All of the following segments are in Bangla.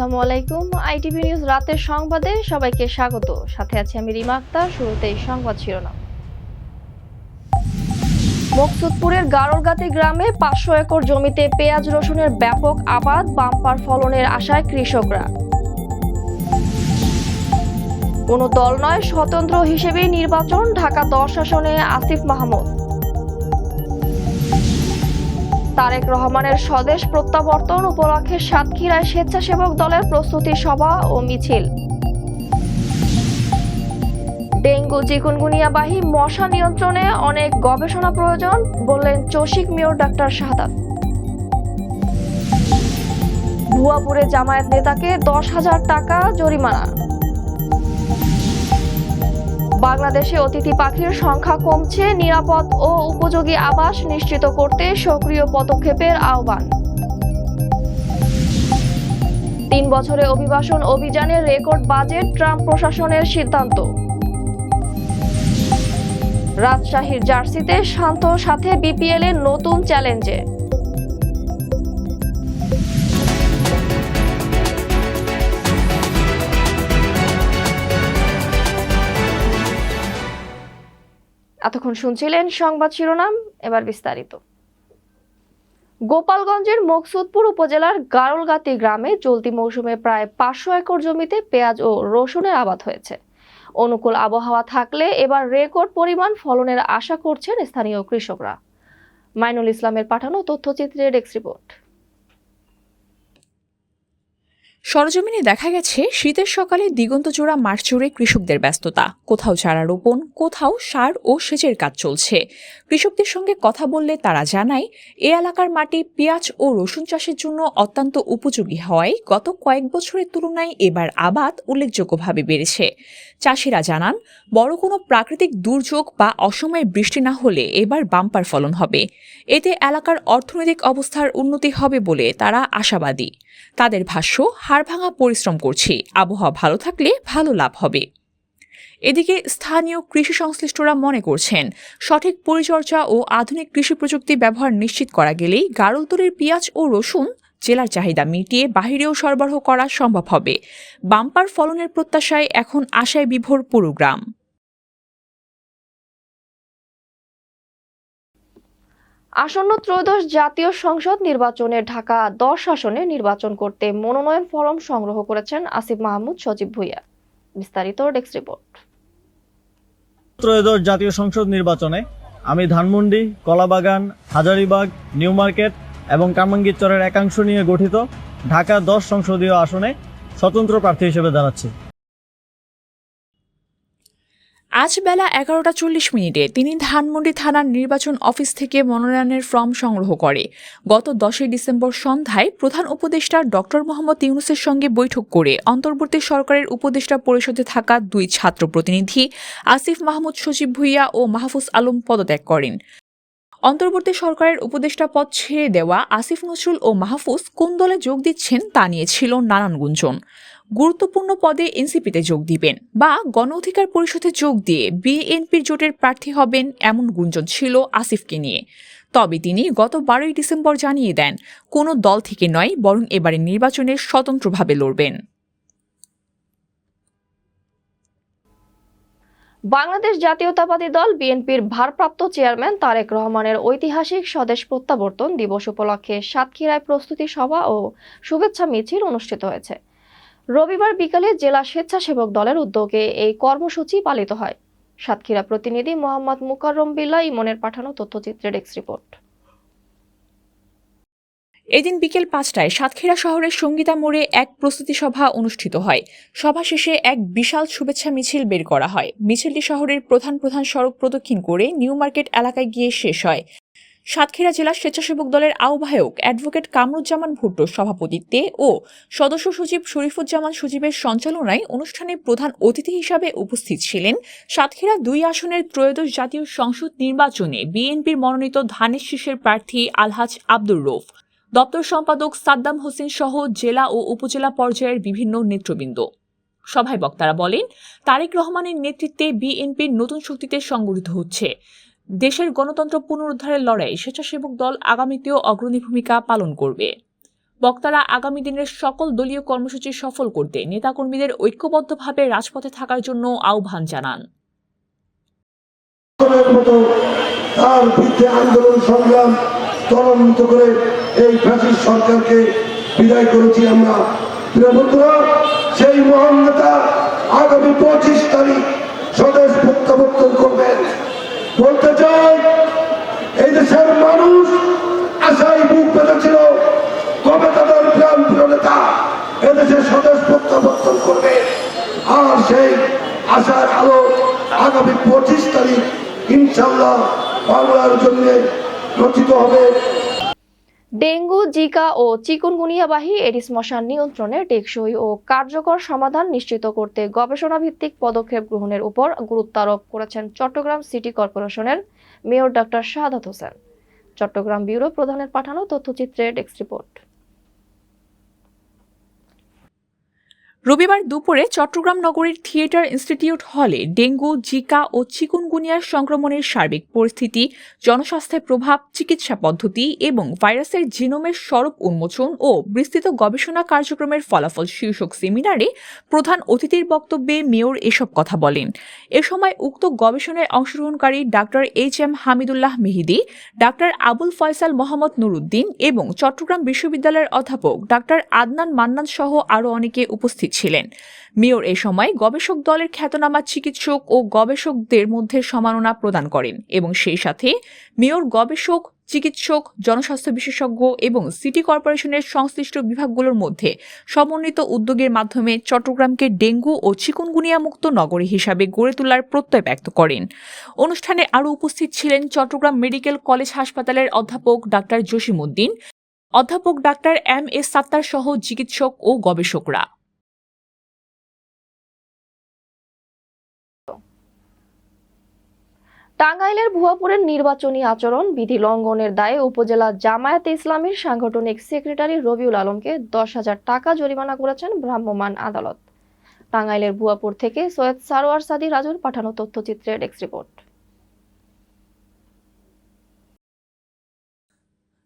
আসসালামু আলাইকুম। আইটিভি নিউজ রাতের সংবাদে সবাইকে স্বাগত। সাথে আছি আমি রিমা আক্তার, শুরুতেই সংবাদ শিরোনাম। মকসুদপুরের গারলগাতি গ্রামে পাঁচশো একর জমিতে পেঁয়াজ রসুনের ব্যাপক আবাদ, বাম্পার ফলনের আশায় কৃষকরা। কোনো দল নয়, স্বতন্ত্র হিসেবে নির্বাচন, ঢাকা দশ আসনে আসিফ মাহমুদ। তারেক রহমানের স্বদেশ প্রত্যাবর্তন উপলক্ষে সাতক্ষীরায় স্বেচ্ছাসেবক দলের প্রস্তুতি সভা ও মিছিল। ডেঙ্গু চিকুনগুনিয়াবাহী মশা নিয়ন্ত্রণে অনেক গবেষণা প্রয়োজন, বললেন চসিক মেয়র ডাক্তার শাহাদাত। ভুয়াপুরে জামায়াত নেতাকে দশ হাজার টাকা জরিমানা। বাংলাদেশে অতিথি পাখির সংখ্যা কমছে, নিরাপদ ও উপযোগী আবাস নিশ্চিত করতে সক্রিয় পদক্ষেপের আহ্বান। তিন বছরে অভিবাসন অভিযানের রেকর্ড বাজেট ট্রাম্প প্রশাসনের সিদ্ধান্ত। রাজশাহীর জার্সিতে শান্ত সাথে বিপিএল এর নতুন চ্যালেঞ্জে। এতক্ষণ শুনছিলেন সংবাদ শিরোনাম, এবার বিস্তারিত। গোপালগঞ্জের মকসুদপুর উপজেলার গারলগাতি গ্রামে চলতি মৌসুমে প্রায় পাঁচশো একর জমিতে পেঁয়াজ ও রসুনের আবাদ হয়েছে। অনুকূল আবহাওয়া থাকলে এবার রেকর্ড পরিমাণ ফলনের আশা করছেন স্থানীয় কৃষকরা। মাইনুল ইসলামের পাঠানো তথ্যচিত্রে ডেস্ক রিপোর্ট। সরজমিনে দেখা গেছে, শীতের সকালে দিগন্তজোড়া মাঠ জুড়ে কৃষকদের ব্যস্ততা। কোথাও চারা রোপণ, কোথাও সার ও সেচের কাজ চলছে। কৃষকদের সঙ্গে কথা বললে তারা জানায়, এ এলাকার মাটি পেঁয়াজ ও রসুন চাষের জন্য অত্যন্ত উপযোগী হওয়ায় গত কয়েক বছরের তুলনায় এবার আবাদ উল্লেখযোগ্যভাবে বেড়েছে। চাষিরা জানান, বড় কোনো প্রাকৃতিক দুর্যোগ বা অসময়ে বৃষ্টি না হলে এবার বাম্পার ফলন হবে। এতে এলাকার অর্থনৈতিক অবস্থার উন্নতি হবে বলে তারা আশাবাদী। তাদের ভাষ্য হাড়ভাঙা পরিশ্রম করছি। আবহাওয়া ভালো থাকলে ভালো লাভ হবে। এদিকে স্থানীয় কৃষি সংশ্লিষ্টরা মনে করছেন, সঠিক পরিচর্যা ও আধুনিক কৃষি প্রযুক্তি ব্যবহার নিশ্চিত করা গেলেই গারলতরের পেঁয়াজ ও রসুন জেলার চাহিদা মিটিয়ে বাহিরেও সরবরাহ করা সম্ভব হবে। বাম্পার ফলনের প্রত্যাশায় এখন আশায় বিভোর পুরো গ্রাম। আসন্ন ত্রয়োদশ জাতীয় সংসদ নির্বাচনে ঢাকা দশ আসনে নির্বাচন করতে মনোনয়ন ফরম সংগ্রহ করেছেন আসিফ মাহমুদ, সজীব ভুইয়া। বিস্তারিত ডেস্ক রিপোর্ট। ত্রয়োদশ জাতীয় সংসদ নির্বাচনে আমি ধানমন্ডি, কলাবাগান, হাজারিবাগ, নিউ মার্কেট এবং কামাঙ্গিরচরের একাংশ নিয়ে গঠিত ঢাকা দশ সংসদীয় আসনে স্বতন্ত্র প্রার্থী হিসেবে দাঁড়াচ্ছি। আজ বেলা এগারোটা চল্লিশ মিনিটে তিনি ধানমন্ডি থানার নির্বাচন অফিস থেকে মনোনয়নের ফর্ম সংগ্রহ করে। গত দশই ডিসেম্বর সন্ধ্যায় প্রধান উপদেষ্টা ডক্টর মোহাম্মদ ইউনুসের সঙ্গে বৈঠক করে অন্তর্বর্তী সরকারের উপদেষ্টা পরিষদে থাকা দুই ছাত্র প্রতিনিধি আসিফ মাহমুদ, সজীব ভুইয়া ও মাহফুজ আলম পদত্যাগ করেন। অন্তর্বর্তী সরকারের উপদেষ্টা পদ ছেড়ে দেওয়া আসিফ নজরুল ও মাহফুজ কোন দলে যোগ দিচ্ছেন তা নিয়ে ছিল নানান গুঞ্জন। গুরুত্বপূর্ণ পদে এনসিপিতে যোগ দিবেন বা গণ অধিকার পরিষদে যোগ দিয়ে বিএনপির জোটের প্রার্থী হবেন এমন গুঞ্জন ছিল আসিফকে নিয়ে। তবে তিনি গত বারোই ডিসেম্বর জানিয়ে দেন, কোনো দল থেকে নয়, বরং এবারের নির্বাচনে স্বতন্ত্রভাবে লড়বেন। বাংলাদেশ জাতীয়তাবাদী দল বিএনপির ভারপ্রাপ্ত চেয়ারম্যান তারেক রহমানের ঐতিহাসিক স্বদেশ প্রত্যাবর্তন দিবস উপলক্ষে সাতক্ষীরায় প্রস্তুতি সভা ও শুভেচ্ছা মিছিল অনুষ্ঠিত হয়েছে। রবিবার বিকালে জেলা স্বেচ্ছাসেবক দলের উদ্যোগে এই কর্মসূচি পালিত হয়। সাতক্ষীরা প্রতিনিধি মোহাম্মদ মুকাররম বিল্লা ইমনের পাঠানো তথ্যচিত্রে ডেস্ক রিপোর্ট এদিন বিকেল পাঁচটায় সাতক্ষীরা শহরের সঙ্গীতা মোড়ে এক প্রস্তুতি সভা অনুষ্ঠিত হয়। সভা শেষে এক বিশাল শুভেচ্ছা মিছিল বের করা হয়। মিছিলটি শহরের প্রধান প্রধান সড়ক প্রদক্ষিণ করে নিউ মার্কেট এলাকায় গিয়ে শেষ হয়। সাতক্ষীরা জেলা স্বেচ্ছাসেবক দলের আহ্বায়ক অ্যাডভোকেট কামরুজ্জামান ভুট্টোর সভাপতিত্বে ও সদস্য সচিব শরীফুজ্জামান সচিবের সঞ্চালনায় অনুষ্ঠানে প্রধান অতিথি হিসাবে উপস্থিত ছিলেন সাতক্ষীরা দুই আসনের ত্রয়োদশ জাতীয় সংসদ নির্বাচনে বিএনপির মনোনীত ধানের শীষের প্রার্থী আলহাজ আব্দুর রৌফ, দপ্তর সম্পাদক সাদ্দাম হোসেন সহ জেলা ও উপজেলা পর্যায়ের বিভিন্ন নেতৃবৃন্দ। সভায় বক্তারা বলেন, তারেক রহমানের নেতৃত্বে বিএনপির নতুন শক্তিতে সংগঠিত হচ্ছে। দেশের গণতন্ত্র পুনরুদ্ধারের লড়াই স্বেচ্ছাসেবক দল আগামীতেও অগ্রণী ভূমিকা পালন করবে। বক্তারা আগামী দিনের সকল দলীয় কর্মসূচি সফল করতে নেতাকর্মীদের ঐক্যবদ্ধভাবে রাজপথে থাকার জন্য আহ্বান জানান। তার বিরুদ্ধে আন্দোলন, সংগ্রাম ত্বরান্বিত করে এই ফ্যাসিস সরকারকে বিদায় করেছি আমরা। প্রিয় সেই মহান নেতা আগামী পঁচিশ তারিখ স্বদেশ বলতে চাই, এই দেশের মানুষ আশায় বুক পেতেছিল কবে তাদের প্রাণ প্রিয় নেতা এদেশের স্বদেশ প্রত্যাবর্তন করবে। আর সেই আশার আলো আগামী পঁচিশ তারিখ ইনশাল্লাহ বাংলার জন্য রচিত হবে। ডেঙ্গু, জিকা ও চিকুনগুনিয়াবাহী এডিস মশার নিয়ন্ত্রণে টেকসই ও কার্যকর সমাধান নিশ্চিত করতে গবেষণা ভিত্তিক পদক্ষেপ গ্রহণের উপর গুরুত্ব আরোপ করেছেন চট্টগ্রাম সিটি কর্পোরেশনের mayor doctor Shahadat Hossain. Chattogram bureau প্রধানের পাঠানো তথ্যচিত্রের ডেস্ক রিপোর্ট। রবিবার দুপুরে চট্টগ্রাম নগরীর থিয়েটার ইনস্টিটিউট হলে ডেঙ্গু, জিকা ও চিকুনগুনিয়ার সংক্রমণের সার্বিক পরিস্থিতি, জনস্বাস্থ্যের প্রভাব, চিকিৎসা পদ্ধতি এবং ভাইরাসের জিনোমের স্বরূপ উন্মোচন ও বিস্তৃত গবেষণা কার্যক্রমের ফলাফল শীর্ষক সেমিনারে প্রধান অতিথির বক্তব্যে মেয়র এসব কথা বলেন। এ সময় উক্ত গবেষণায় অংশগ্রহণকারী doctor H M Hamidullah Mehidi, doctor Abul Faisal Mohammad Nuruddin এবং চট্টগ্রাম বিশ্ববিদ্যালয়ের অধ্যাপক ডাক্তার আদনান মান্নান সহ আরও অনেকে উপস্থিত ছিলেন। মেয়র এ সময় গবেষক দলের খ্যাতনামা চিকিৎসক ও গবেষকদের মধ্যে সমাননা প্রদান করেন এবং সেই সাথে মেয়র, গবেষক, চিকিৎসক, জনস্বাস্থ্য বিশেষজ্ঞ এবং সিটি কর্পোরেশনের সংশ্লিষ্ট বিভাগগুলোর মধ্যে সমন্বিত উদ্যোগের মাধ্যমে চট্টগ্রামকে ডেঙ্গু ও চিকুনগুনিয়া মুক্ত নগরী হিসাবে গড়ে তোলার প্রত্যয় ব্যক্ত করেন। অনুষ্ঠানে আরও উপস্থিত ছিলেন চট্টগ্রাম মেডিকেল কলেজ হাসপাতালের অধ্যাপক ডাক্তার জসিমউদ্দিন, অধ্যাপক ডাক্তার এম এস সাত্তার সহ চিকিৎসক ও গবেষকরা। টাঙ্গাইলের ভুয়াপুরের নির্বাচনী আচরণ, বিধি লঙ্ঘনের দায়ে উপজেলা জামায়াতে ইসলামীর সাংগঠনিক সেক্রেটারি রবিউল আলমকে দশ হাজার টাকা জরিমানা করেছেন ভ্রাম্যমাণ আদালত। টাঙ্গাইলের ভুয়াপুর থেকে সৈয়দ সারোয়ার সাদি রাজুর পাঠানো তথ্যচিত্রের এক্স রিপোর্ট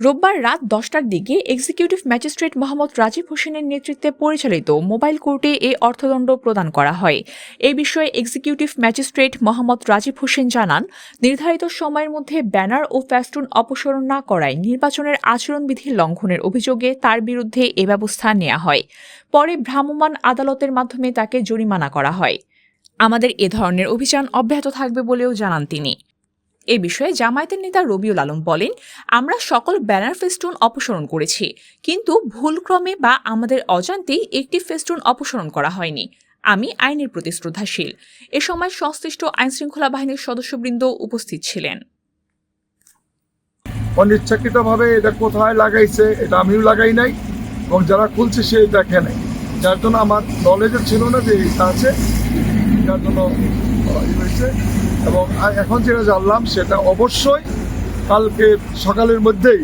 রোববার রাত দশটার দিকে এক্সিকিউটিভ ম্যাজিস্ট্রেট মোহাম্মদ রাজীব হোসেনের নেতৃত্বে পরিচালিত মোবাইল কোর্টে এ অর্থদণ্ড প্রদান করা হয়। এ বিষয়ে এক্সিকিউটিভ ম্যাজিস্ট্রেট মোহাম্মদ রাজীব হোসেন জানান, নির্ধারিত সময়ের মধ্যে ব্যানার ও ফ্যাস্টুন অপসারণ না করায় নির্বাচনের আচরণবিধি লঙ্ঘনের অভিযোগে তার বিরুদ্ধে এ ব্যবস্থা নেওয়া হয়। পরে ভ্রাম্যমাণ আদালতের মাধ্যমে তাকে জরিমানা করা হয়। আমাদের এ ধরনের অভিযান অব্যাহত থাকবে বলেও জানান তিনি। এ বিষয়ে জামায়াতের নেতা রবিউল আলম বলেন, আমরা সকল ব্যানার ফেস্টুন অপসারণ করেছি, কিন্তু ভুলক্রমে বা আমাদের অজান্তেই একটি ফেস্টুন অপসারণ করা হয়নি। আমি আইনের প্রতি শ্রদ্ধাশীল। এ সময় সংশ্লিষ্ট আইনশৃঙ্খলা বাহিনীর সদস্যবৃন্দ উপস্থিত ছিলেন। অনিচ্ছাকৃতভাবে এটা কোথায় লাগাইছে, এটা আমিও লাগাই নাই, এবং যারা খুলছে সে দেখে নাই। যার জন্য আমার নলেজও ছিল না যে এটা আছে, যার জন্য এবং এখন যেটা জানলাম, সেটা অবশ্যই কালকে সকালের মধ্যেই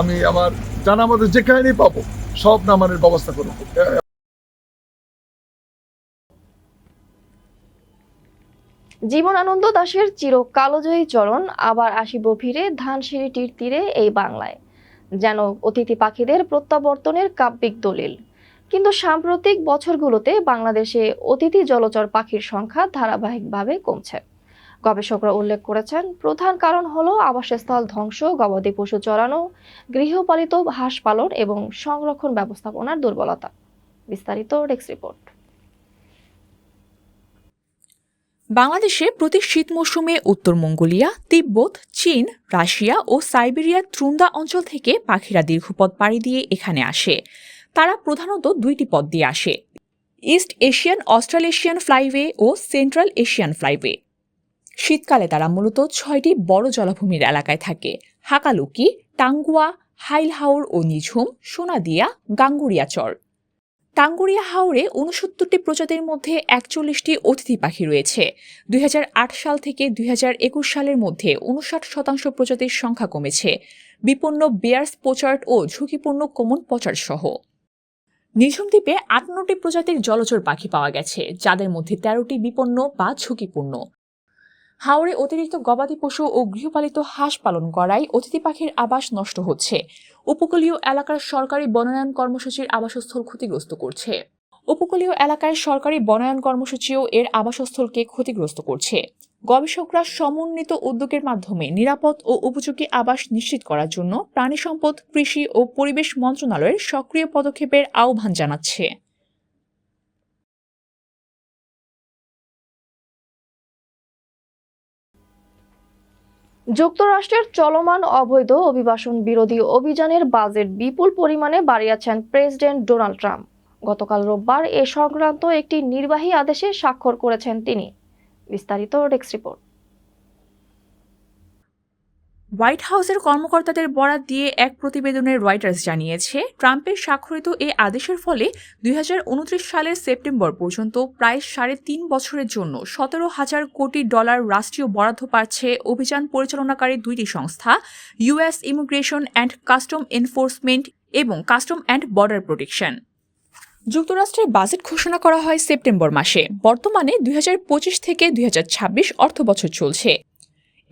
আমি আমার জানা মতো যেখানেই পাবো, সব নামানোর ব্যবস্থা করব। জীবনানন্দ দাশের চির কালোজয়ী চরণ, আবার আসিব ফিরে ধানসিঁড়িটির তীরে এই বাংলায়। যেন অতিথি পাখিদের প্রত্যাবর্তনের কাব্যিক দলিল। কিন্তু সাম্প্রতিক বছরগুলোতে বাংলাদেশে অতিথি জলচর পাখির সংখ্যা ধারাবাহিকভাবে কমছে। গবেষকরা উল্লেখ করেছেন, প্রধান কারণ হলো আবাসস্থল ধ্বংস, গবাদি পশু চড়ানো, গৃহপালিত হাঁস পালন এবং সংরক্ষণ ব্যবস্থাপনার দুর্বলতা। বিস্তারিত রিপোর্ট। বাংলাদেশে প্রতি শীত মৌসুমে উত্তর মঙ্গোলিয়া, তিব্বত, চীন, রাশিয়া ও সাইবেরিয়ার ত্রুন্দা অঞ্চল থেকে পাখিরা দীর্ঘপথ পাড়ি দিয়ে এখানে আসে। তারা প্রধানত দুইটি পথ দিয়ে আসে। ইস্ট এশিয়ান অস্ট্রালেশিয়ান ফ্লাইওয়ে ও সেন্ট্রাল এশিয়ান ফ্লাইওয়ে শীতকালে তারা মূলত ছয়টি বড় জলাভূমির এলাকায় থাকে। হাকালুকি, টাঙ্গুয়া, হাইলহাওর ও নিঝুম, সোনাদিয়া গাঙ্গুরিয়া চর টাঙ্গুরিয়া হাওরে উনসত্তরটি প্রজাতির মধ্যে একচল্লিশটি অতিথি পাখি রয়েছে। দুই হাজার আট সাল থেকে দুই হাজার একুশ সালের মধ্যে উনষাট শতাংশ প্রজাতির সংখ্যা কমেছে। বিপন্ন বেয়ার্স পোচার্ট ও ঝুঁকিপূর্ণ কমন পচার সহ। নিঝুম দ্বীপে আটান্নটি প্রজাতির জলচর পাখি পাওয়া গেছে, যাদের মধ্যে তেরোটি বিপন্ন বা ঝুঁকিপূর্ণ। হাওড়ে অতিরিক্ত গবাদি পশু ও গৃহপালিত হাঁস পালন করায় অতিথি পাখির আবাস নষ্ট হচ্ছে। উপকূলীয় এলাকার সরকারি বনায়ন কর্মসূচির আবাসস্থল ক্ষতিগ্রস্ত করছে। উপকূলীয় এলাকায় সরকারি বনায়ন কর্মসূচিও এর আবাসস্থলকে ক্ষতিগ্রস্ত করছে। গবেষকরা সমন্বিত উদ্যোগের মাধ্যমে নিরাপদ ও উপযোগী আবাস নিশ্চিত করার জন্য প্রাণী সম্পদ, কৃষি ও পরিবেশ মন্ত্রণালয়ের সক্রিয় পদক্ষেপের আহ্বান জানাচ্ছে। যুক্তরাষ্ট্রের চলমান অবৈধ অভিবাসন বিরোধী অভিযানের বাজেট বিপুল পরিমাণে বাড়িয়েছেন প্রেসিডেন্ট ডোনাল্ড ট্রাম্প। গতকাল রোববার এ সংক্রান্ত একটি নির্বাহী আদেশে স্বাক্ষর করেছেন তিনি। বিস্তারিত ডেস্ক রিপোর্ট। হোয়াইট হাউসের কর্মকর্তাদের বরাত দিয়ে এক প্রতিবেদনে রয়টার্স জানিয়েছে, ট্রাম্পের স্বাক্ষরিত এ আদেশের ফলে দুই হাজার উনত্রিশ সালের সেপ্টেম্বর পর্যন্ত প্রায় সাড়ে তিন বছরের জন্য সতেরো হাজার কোটি ডলার রাষ্ট্রীয় বরাদ্দ পাচ্ছে অভিযান পরিচালনাকারী দুইটি সংস্থা US immigration and custom enforcement এবং কাস্টম অ্যান্ড বর্ডার প্রোটেকশন। যুক্তরাষ্ট্রের বাজেট ঘোষণা করা হয় সেপ্টেম্বর মাসে। বর্তমানে দুই হাজার পঁচিশ থেকে দুই অর্থ বছর চলছে।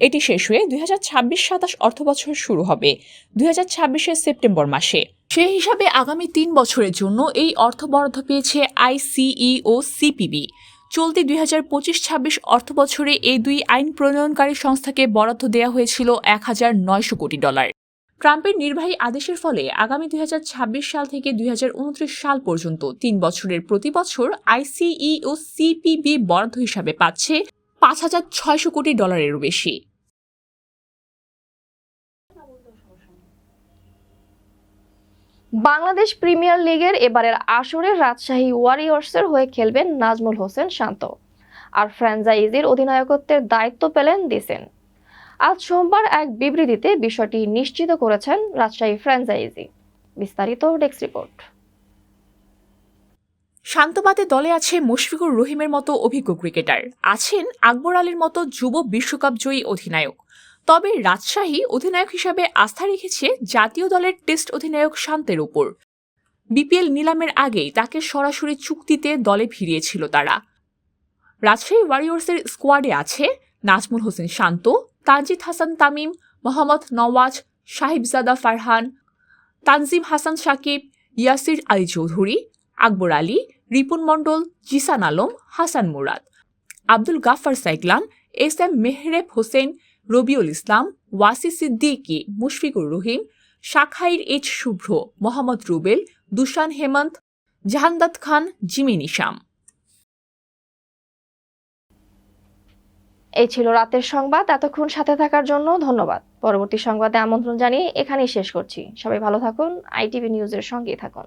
এটি শেষ হয়ে দুই হাজার ছাব্বিশ সাতাশ অর্থবছর শুরু হবে, দুই হাজার ছাব্বিশের সেপ্টেম্বর মাসে। সে হিসাবে আগামী তিন বছরের জন্য এই অর্থ বরাদ্দ পেয়েছে আইসিই ও সিপিবি চলতি দুই হাজার পঁচিশ ছাব্বিশ অর্থবছরে এই দুই আইন প্রণয়নকারী সংস্থাকে বরাদ্দ দেওয়া হয়েছিল এক হাজার নয়শো কোটি ডলার। ট্রাম্পের নির্বাহী আদেশের ফলে আগামী দুই হাজার ছাব্বিশ সাল থেকে দুই হাজার উনত্রিশ সাল পর্যন্ত তিন বছরের প্রতি বছর আইসিই ও সিপিবি বরাদ্দ হিসাবে পাচ্ছে পাঁচ হাজার ছয়শো কোটি ডলারেরও বেশি। বাংলাদেশ প্রিমিয়ার লিগের এবারের আসরে রাজশাহী ওয়ারিয়র্সের হয়ে খেলবেন নাজমুল হোসেন শান্ত। আর ফ্র্যাঞ্চাইজির অধিনায়কত্বের দায়িত্ব পেলেন দিসেন। আজ সোমবার এক বিবৃতিতে বিষয়টি নিশ্চিত করেছেন রাজশাহী ফ্র্যাঞ্চাইজি। বিস্তারিত ডেস্ক রিপোর্ট। শান্তবাদে দলে আছে মুশফিকুর রহিমের মতো অভিজ্ঞ ক্রিকেটার। আছেন আকবর আলীর মতো যুব বিশ্বকাপ জয়ী অধিনায়ক। তবে রাজশাহী অধিনায়ক হিসাবে আস্থা রেখেছে জাতীয় দলের টেস্ট অধিনায়ক শান্তের উপর। বিপিএল নিলামের আগেই তাকে সরাসরি চুক্তিতে দলে ফিরিয়েছিল তারা। রাজশাহী ওয়ারিয়র্সের স্কোয়াডে আছে নাজমুল হোসেন শান্ত তানজিদ হাসান তামিম, মোহাম্মদ নওয়াজ, সাহিবজাদা ফারহান, তানজিম হাসান সাকিব, ইয়াসির আলী চৌধুরী, আকবর আলী, রিপুন মণ্ডল, Jishan Alam, Hasan Murad, Abdul Gaffar সাইকলাম S M মেহরেব Hossain, Rabiul Islam Wasi Siddiqui, Mushfiqur Rahim, শাখাইর H Shuvro, Mohammad Rubel, Dushan Hemantha, Jahandad Khan, Jimmy Neesham. এই ছিল রাতের সংবাদ। এতক্ষণ সাথে থাকার জন্য ধন্যবাদ। পরবর্তী সংবাদে আমন্ত্রণ জানিয়ে এখানেই শেষ করছি। সবাই ভালো থাকুন। আইটিভি নিউজের সঙ্গেই থাকুন।